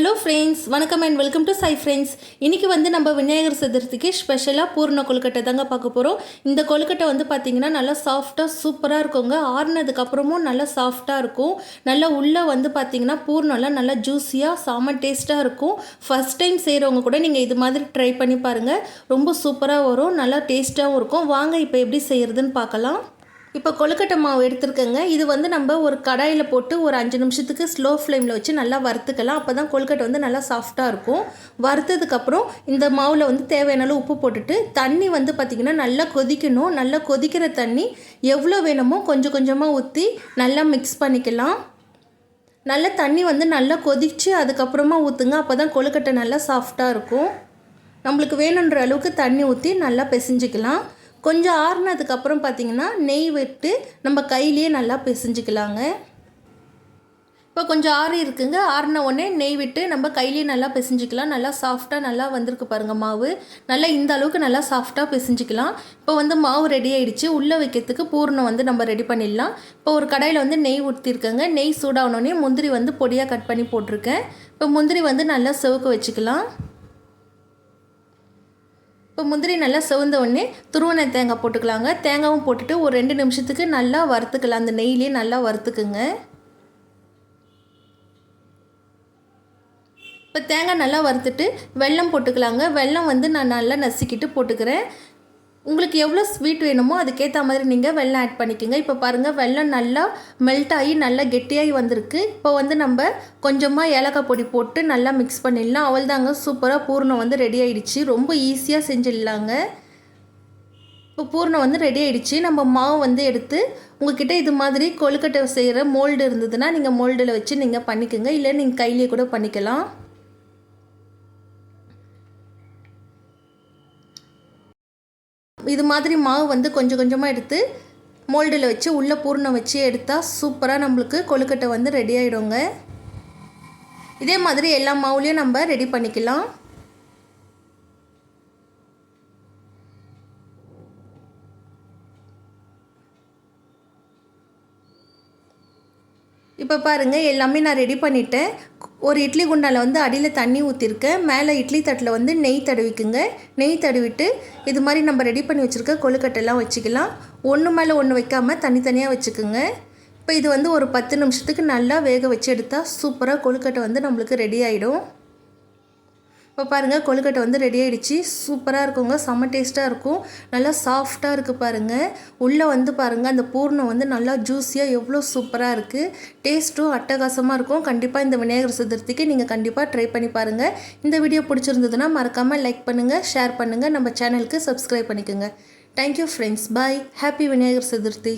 Hello friends வணக்கம் and welcome to சை friends இன்றைக்கி வந்து நம்ம விநாயகர் சதுர்த்திக்கு ஸ்பெஷலாக பூர்ண கொழுக்கட்டை தாங்க பார்க்க போகிறோம் இந்த கொழுக்கட்டை வந்து பார்த்திங்கன்னா நல்லா சாஃப்டாக சூப்பராக இருக்குங்க. ஆறுனதுக்கப்புறமும் நல்லா சாஃப்டாக இருக்கும். நல்லா உள்ளே வந்து பார்த்திங்கன்னா பூர்ணம்லாம் நல்லா ஜூஸியாக சாம டேஸ்ட்டாக இருக்கும். ஃபஸ்ட் டைம் செய்கிறவங்க கூட நீங்கள் இது மாதிரி ட்ரை பண்ணி பாருங்கள் ரொம்ப சூப்பராக வரும். நல்லா டேஸ்ட்டாகவும் இருக்கும். வாங்க இப்போ எப்படி செய்கிறதுன்னு பார்க்கலாம். இப்போ கொழுக்கட்டை மாவு எடுத்துருக்கேங்க. இது வந்து நம்ம ஒரு கடாயில் போட்டு ஒரு அஞ்சு நிமிஷத்துக்கு ஸ்லோ ஃப்ளேமில் வச்சு நல்லா வறுத்துக்கலாம். அப்போ தான் கொழுக்கட்டை வந்து நல்லா சாஃப்டாக இருக்கும். வறுத்ததுக்கப்புறம் இந்த மாவில் வந்து தேவையான அளவு உப்பு போட்டுட்டு தண்ணி வந்து பார்த்திங்கன்னா நல்லா கொதிக்கணும். நல்லா கொதிக்கிற தண்ணி எவ்வளோ வேணுமோ கொஞ்சம் கொஞ்சமாக ஊற்றி நல்லா மிக்ஸ் பண்ணிக்கலாம். நல்லா தண்ணி வந்து நல்லா கொதித்து அதுக்கப்புறமா ஊற்றுங்க அப்போ தான் கொழுக்கட்டை நல்லா சாஃப்டாக இருக்கும். நம்மளுக்கு வேணுன்ற அளவுக்கு தண்ணி ஊற்றி நல்லா பிசைஞ்சிக்கலாம். கொஞ்சம் ஆறுனதுக்கப்புறம் பார்த்திங்கன்னா நெய் விட்டு நம்ம கையிலேயே நல்லா பிசைஞ்சிக்கலாங்க. இப்போ கொஞ்சம் ஆறு இருக்குங்க. ஆறின உடனே நெய் விட்டு நம்ம கையிலேயே நல்லா பிசைஞ்சிக்கலாம். நல்லா சாஃப்டாக நல்லா வந்திருக்கு பாருங்கள் மாவு. நல்லா இந்த அளவுக்கு நல்லா சாஃப்டாக பிசைஞ்சிக்கலாம். இப்போ வந்து மாவு ரெடி ஆகிடுச்சு உள்ளே வைக்கிறதுக்கு பூர்ணம் வந்து நம்ம ரெடி பண்ணிடலாம். இப்போ ஒரு கடையில் வந்து நெய் ஊற்றிருக்கேங்க நெய் சூடாகணுன்னே முந்திரி வந்து பொடியாக கட் பண்ணி போட்டிருக்கேன். இப்போ முந்திரி வந்து நல்லா செவக்க வச்சுக்கலாம். இப்போ முந்திரி நல்லா சிவந்த உடனே துருவனை தேங்காய் போட்டுக்கலாங்க. தேங்காயும் போட்டுட்டு ஒரு ரெண்டு நிமிஷத்துக்கு நல்லா வறுத்துக்கலாம். அந்த நெய்லேயே நல்லா வறுத்துக்குங்க. இப்போ தேங்காய் நல்லா வறுத்துட்டு வெல்லம் போட்டுக்கலாங்க. வெல்லம் வந்து நான் நல்லா நசுக்கிட்டு போட்டுக்கிறேன். உங்களுக்கு எவ்வளோ ஸ்வீட் வேணுமோ அதுக்கேற்ற மாதிரி நீங்கள் வெள்ளம் ஆட் பண்ணிக்கோங்க. இப்போ பாருங்கள் வெள்ளம் நல்லா மெல்ட் ஆகி நல்லா கெட்டியாகி வந்திருக்கு. இப்போ வந்து நம்ம கொஞ்சமாக ஏலக்காய் பொடி போட்டு நல்லா மிக்ஸ் பண்ணிடலாம். அவள் தாங்க சூப்பராக பூர்ணம் வந்து ரெடி ஆகிடுச்சு ரொம்ப ஈஸியாக செஞ்சிடலாங்க. இப்போ பூர்ணம் வந்து ரெடி ஆகிடுச்சு நம்ம மாவு வந்து எடுத்து உங்ககிட்ட இது மாதிரி கொழுக்கட்டை செய்கிற மோல்டு இருந்ததுன்னா நீங்கள் மோல்டில் வச்சு நீங்கள் பண்ணிக்கோங்க. இல்லை நீங்கள் கையிலேயே கூட பண்ணிக்கலாம். இது மாதிரி மாவு வந்து கொஞ்சம் கொஞ்சமாக எடுத்து மோல்டில் வச்சு உள்ளே பூர்ணம் வச்சு எடுத்தால் சூப்பராக நம்மளுக்கு கொழுக்கட்டை வந்து ரெடி ஆகிடுங்க இதே மாதிரி எல்லா மாவுலேயும் நம்ம ரெடி பண்ணிக்கலாம். இப்போ பாருங்கள் எல்லாமே நான் ரெடி பண்ணிட்டேன். ஒரு இட்லி குண்டால் வந்து அடியில் தண்ணி ஊற்றிருக்கேன் மேலே இட்லி தட்டில் வந்து நெய் தடவிக்குங்க. நெய் தடவிட்டு இது மாதிரி நம்ம ரெடி பண்ணி வச்சுருக்க கொழுக்கட்டைலாம் வச்சுக்கலாம். ஒன்று மேலே ஒன்று வைக்காமல் தனித்தனியாக வச்சுக்கோங்க. இப்போ இது வந்து ஒரு பத்து நிமிஷத்துக்கு நல்லா வேக வச்சு எடுத்தால் சூப்பராக கொழுக்கட்டை வந்து நம்மளுக்கு ரெடி ஆகிடும் இப்போ பாருங்கள் கொழுக்கட்டை வந்து ரெடி ஆகிடுச்சு சூப்பராக இருக்குங்க செம்ம டேஸ்ட்டாக இருக்கும். நல்லா சாஃப்டாக இருக்குது பாருங்கள் உள்ளே வந்து பாருங்கள் அந்த பூர்ணம் வந்து நல்லா ஜூஸியாக எவ்வளோ சூப்பராக இருக்குது டேஸ்ட்டும் அட்டகாசமாக இருக்கும். கண்டிப்பாக இந்த விநாயகர் சதுர்த்திக்கு நீங்கள் கண்டிப்பாக ட்ரை பண்ணி பாருங்கள் இந்த வீடியோ பிடிச்சிருந்ததுன்னா மறக்காமல் லைக் பண்ணுங்கள் ஷேர் பண்ணுங்கள் நம்ம சேனலுக்கு சப்ஸ்கிரைப் பண்ணிக்கோங்க. Thank you friends bye happy Vinayagar Chaturthi.